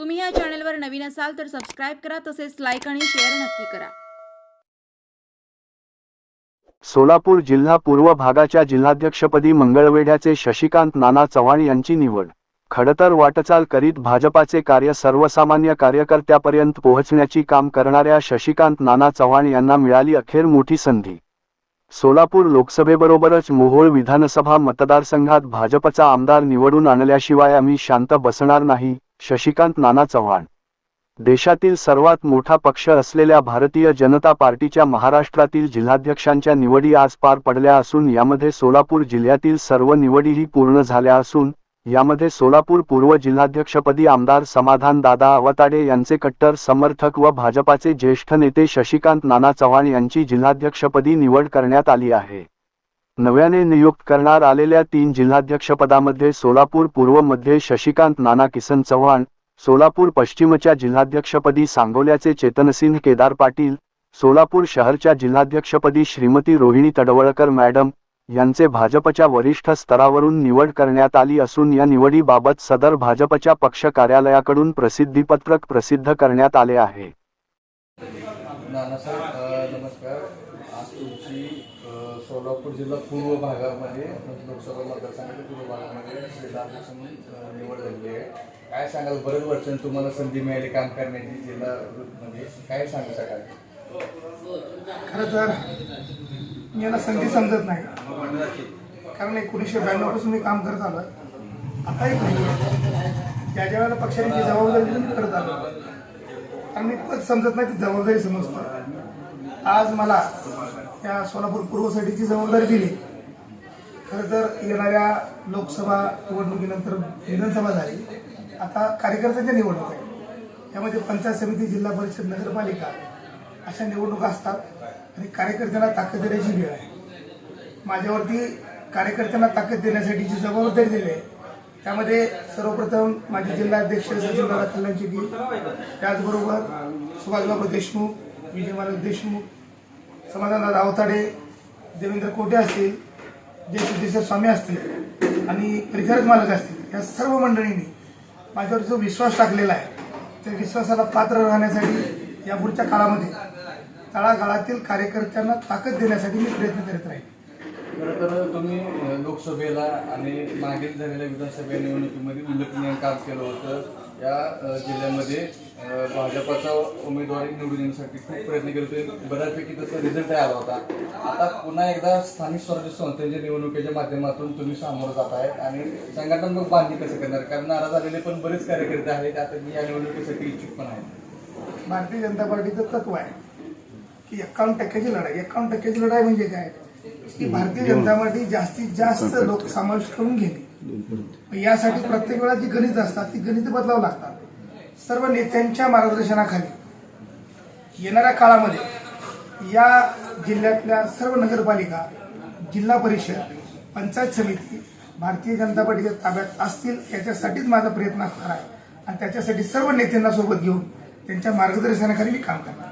तुम्ही या चॅनलवर नवीन असाल तर सबस्क्राईब करा तसेच लाईक आणि शेअर नक्की करा. सोलापूर जिल्हा पूर्व भागाच्या जिल्हाध्यक्षपदी मंगळवेढ्याचे शशिकांत नाना चव्हाण यांची निवड. खडतर वाटचाल करीत भाजपाचे कार्य सर्वसामान्य कार्यकर्त्यापर्यंत पोहोचण्याची काम करणाऱ्या शशिकांत नाना चव्हाण यांना मिळाली अखेर मोठी संधी. सोलापूर लोकसभेबरोबरच मोहोळ विधानसभा मतदारसंघात भाजपचा आमदार निवडून आणल्याशिवाय आम्ही शांत बसणार नाही शशिकांत नाना चव्हाण. देशातील सर्वात मोठा पक्ष असलेल्या भारतीय जनता पार्टीच्या महाराष्ट्रातील जिल्हाध्यक्षांच्या निवडी आज पार पडल्या असून यामध्ये सोलापूर जिल्ह्यातील सर्व निवडीही पूर्ण झाल्या असून यामध्ये सोलापूर पूर्व जिल्हाध्यक्षपदी आमदार समाधान दादा अवताडे यांचे कट्टर समर्थक व भाजपाचे ज्येष्ठ नेते शशिकांत नाना चव्हाण यांची जिल्हाध्यक्षपदी निवड करण्यात आली आहे. नव्याने नियुक्त करणार आलेल्या तीन जिल्हाध्यक्षपदामध्ये सोलापूर पूर्वमध्ये शशिकांत नाना किसन चव्हाण सोलापूर पश्चिमच्या जिल्हाध्यक्षपदी सांगोल्याचे चेतनसिंह केदार पाटील सोलापूर शहरच्या जिल्हाध्यक्षपदी श्रीमती रोहिणी तडवळकर मॅडम यांचे भाजपच्या वरिष्ठ स्तरावरून निवड करण्यात आली असून या निवडीबाबत सदर भाजपच्या पक्ष कार्यालयाकडून प्रसिद्धीपत्रक प्रसिद्ध करण्यात आले आहे. नमस्कार. आज तुमची सोलापूर जिल्हा पूर्व भागामध्ये म्हणजे लोकसभा मतदारसंघाच्या पूर्व भागामध्ये जिल्हाध्यक्ष म्हणून निवड झालेली आहे. काय सांगाल? बरेच वर्षांनी तुम्हाला संधी मिळाली काम करण्याची जिल्हा मध्ये काय सांगू शकाल? खरं तर मी याला संधी समजत नाही. कारण एकोणीसशे ब्याण्णवपासून मी काम करत आलो. आताही नाही. ज्या ज्या वेळेला पक्षाने जी जबाबदारी दिली करत आलो. कारण मी पद समजत नाही ती जबाबदारी समजतो. आज मला या सोलापूर पूर्वसाठीची जबाबदारी दिली. खरं तर येणाऱ्या लोकसभा निवडणुकीनंतर विधानसभा झाली. आता कार्यकर्त्यांच्या निवडणूक आहे त्यामध्ये पंचायत समिती जिल्हा परिषद नगरपालिका अशा निवडणुका असतात आणि कार्यकर्त्यांना ताकद देण्याची वेळ आहे. माझ्यावरती कार्यकर्त्यांना ताकद देण्यासाठीची जबाबदारी दिली आहे त्यामध्ये सर्वप्रथम माझे जिल्हाध्यक्ष सचिनदादा कल्याणची टीम त्याचबरोबर सुभाषबाबू देशमुख विजय महाराज देशमुख समाधानराव रावताडे देवेंद्र कोटे असतील जे सिद्धेश्वर स्वामी असतील आणि परिचारक मालक असतील या सर्व मंडळींनी माझ्यावर जो विश्वास टाकलेला आहे त्या विश्वासाला पात्र राहण्यासाठी यापुढच्या काळामध्ये तळागाळातील कार्यकर्त्यांना ताकद देण्यासाठी मी प्रयत्न करत राहील खरं तर तुम्ही लोकसभेला आणि मागील झालेल्या विधानसभा निवडणुकीमध्ये उल्लेखनीय काम केलं होतं. या जिल्ह्यामध्ये भाजपाचा उमेदवारी निवडून येण्यासाठी खूप प्रयत्न केले होते. बऱ्यापैकी त्याचा रिझल्ट आला होता. आता पुन्हा एकदा स्थानिक स्वराज्य संस्थेच्या निवडणुकीच्या माध्यमातून तुम्ही सामोरं जात आहे आणि संघटनात्मक बांधणी कसं करणार? कारण नाराज आलेले पण बरेच कार्यकर्ते आहेत. आता मी या निवडणुकीसाठी इच्छुक पण आहे. भारतीय जनता पार्टीचं तत्व आहे की एकावन्न टक्क्याची लढाई. एकावन्न टक्क्याची लढाई म्हणजे काय? की भारतीय जनता पार्टी जास्तीत जास्त लोक समावेश करून घेणे मग यासाठी प्रत्येक वेळा जी गणित असतात ती गणित बदलावं लागतात. सर्व नेत्यांच्या मार्गदर्शनाखाली येणाऱ्या काळामध्ये या जिल्ह्यातल्या सर्व नगरपालिका जिल्हा परिषद पंचायत समिती भारतीय जनता पार्टीच्या ताब्यात असतील याच्यासाठीच माझा प्रयत्न असणार आहे. आणि त्याच्यासाठी सर्व नेत्यांना सोबत घेऊन त्यांच्या मार्गदर्शनाखाली मी काम करणार